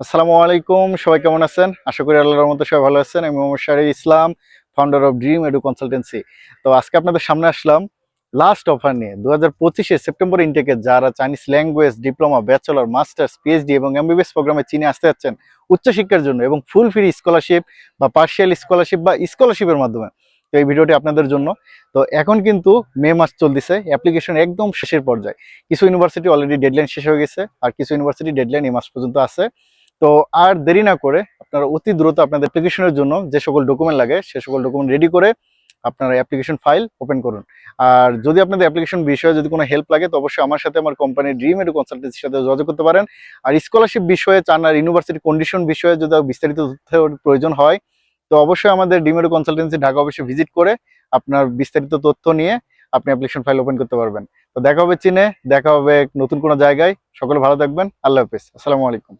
আসসালামু আলাইকুম, সবাই কেমন আছেন? আশা করি আল্লাহর মতো সবাই ভালো আছেন। আমি Mohammad Shahri Islam founder of Dream Edu Consultancy তো আজকে আপনাদের সামনে আসলাম লাস্ট অফার নিয়ে। দু হাজার পঁচিশে সেপ্টেম্বর ইনটেকে যারা Chinese language diploma bachelor masters PhD এবং এমবিবিএস প্রোগ্রামে চীনে আসতে যাচ্ছেন, উচ্চশিক্ষার জন্য এবং ফুল ফ্রি স্কলারশিপ বা পার্শিয়াল স্কলারশিপ বা স্কলারশিপের মাধ্যমে। তো এই ভিডিওটি আপনাদের জন্য। তো এখন কিন্তু মে মাস চলতেছে অ্যাপ্লিকেশন একদম শেষের পর্যায়ে। কিছু ইউনিভার্সিটি অলরেডি ডেডলাইন শেষ হয়ে গেছে, আর কিছু ইউনিভার্সিটি ডেডলাইন এই মাস পর্যন্ত আছে। তো আর দেরি না করে আপনারা অতি দ্রুত আপনাদের অ্যাপ্লিকেশনের জন্য যে সকল ডকুমেন্ট লাগে, সে সকল ডকুমেন্ট রেডি করে আপনারা অ্যাপ্লিকেশন ফাইল ওপেন করুন। আর যদি আপনাদের অ্যাপ্লিকেশন বিষয়ে যদি কোনো হেল্প লাগে, তো অবশ্যই আমার সাথে, আমার কোম্পানির ড্রিম এডু কনসালটেন্সির সাথে যোগাযোগ করতে পারেন। আর স্কলারশিপ বিষয়ে চান আর ইউনিভার্সিটি কন্ডিশন বিষয়ে যদি বিস্তারিত তথ্যের প্রয়োজন হয়, তো অবশ্যই আমাদের ড্রিম এডু কনসালটেন্সি ঢাকা অফিসে ভিজিট করে আপনার বিস্তারিত তথ্য নিয়ে আপনি অ্যাপ্লিকেশন ফাইল ওপেন করতে পারবেন। তো দেখা হবে চীনে, দেখা হবে নতুন কোনো জায়গায়। সকলে ভালো থাকবেন। আল্লাহ হাফিজ। আসসালামু আলাইকুম।